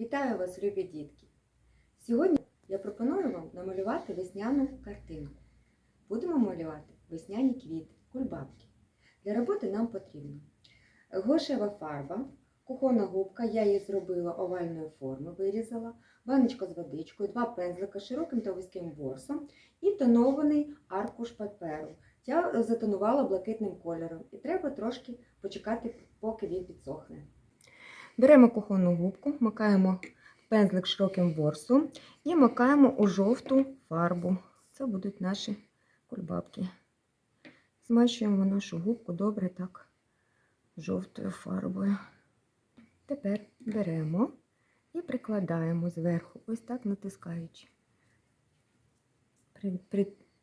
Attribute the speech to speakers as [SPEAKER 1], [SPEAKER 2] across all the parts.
[SPEAKER 1] Вітаю вас, любі дітки! Сьогодні я пропоную вам намалювати весняну картинку. Будемо малювати весняні квіти, кульбабки. Для роботи нам потрібно гошева фарба, кухонна губка, я її зробила овальної форми, вирізала, баночка з водичкою, два пензлика широким та вузьким ворсом і тонований аркуш паперу. Я затонувала блакитним кольором і треба трошки почекати, поки він підсохне. Беремо кухонну губку, макаємо пензлик широким ворсом і макаємо у жовту фарбу. Це будуть наші кульбабки. Змащуємо нашу губку добре так жовтою фарбою. Тепер беремо і прикладаємо зверху, ось так натискаючи.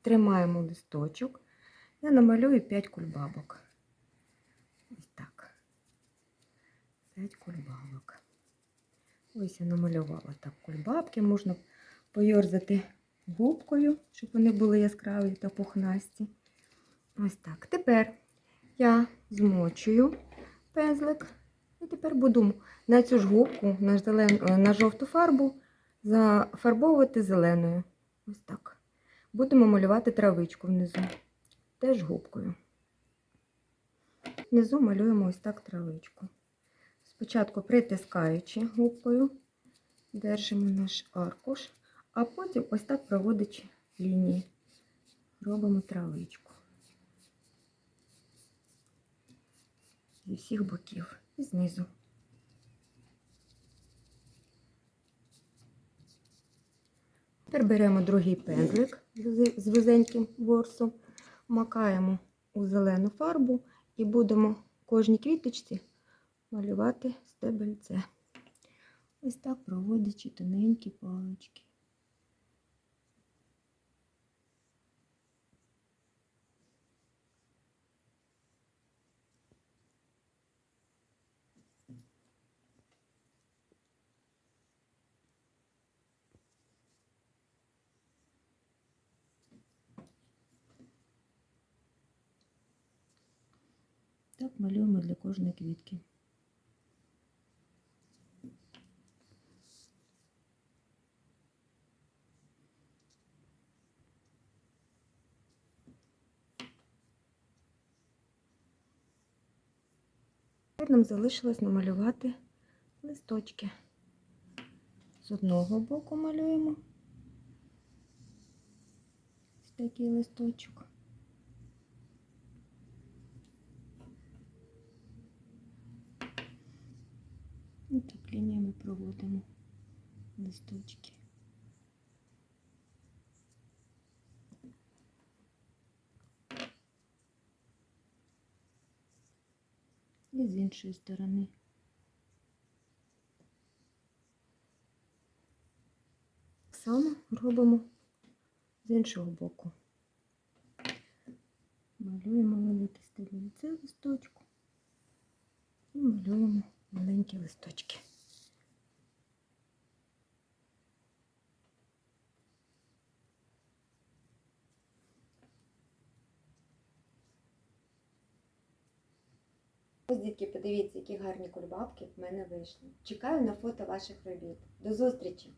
[SPEAKER 1] Тримаємо листочок. Я намалюю 5 кульбабок. Ось так. 5 кульбабок. Ось я намалювала так кульбабки. Можна поєрзати губкою, щоб вони були яскраві та пухнасті. Ось так. Тепер я змочую пензлик. І тепер буду на цю ж губку, на, зелен... е, на жовту фарбу зафарбовувати зеленою. Ось так. Будемо малювати травичку внизу. Теж губкою. Внизу малюємо ось так травичку. Спочатку притискаючи губкою, держимо наш аркуш, а потім ось так проводячи лінії. Робимо травичку. Зі всіх боків і знизу. Тепер беремо другий пензлик з- з вузеньким ворсом, макаємо у зелену фарбу і будемо кожній квіточці малювати стебельце. Ось так проводячи тоненькі палички. Так малюємо для кожної квітки. Тепер нам залишилось намалювати листочки. З одного боку малюємо ось такий листочок. І так лініями проводимо листочки. І з іншої сторони. Саме робимо з іншого боку. Малюємо велике стебельце листочку і малюємо маленькі листочки. Ось, дітки, подивіться, які гарні кульбабки в мене вийшли. Чекаю на фото ваших робіт. До зустрічі!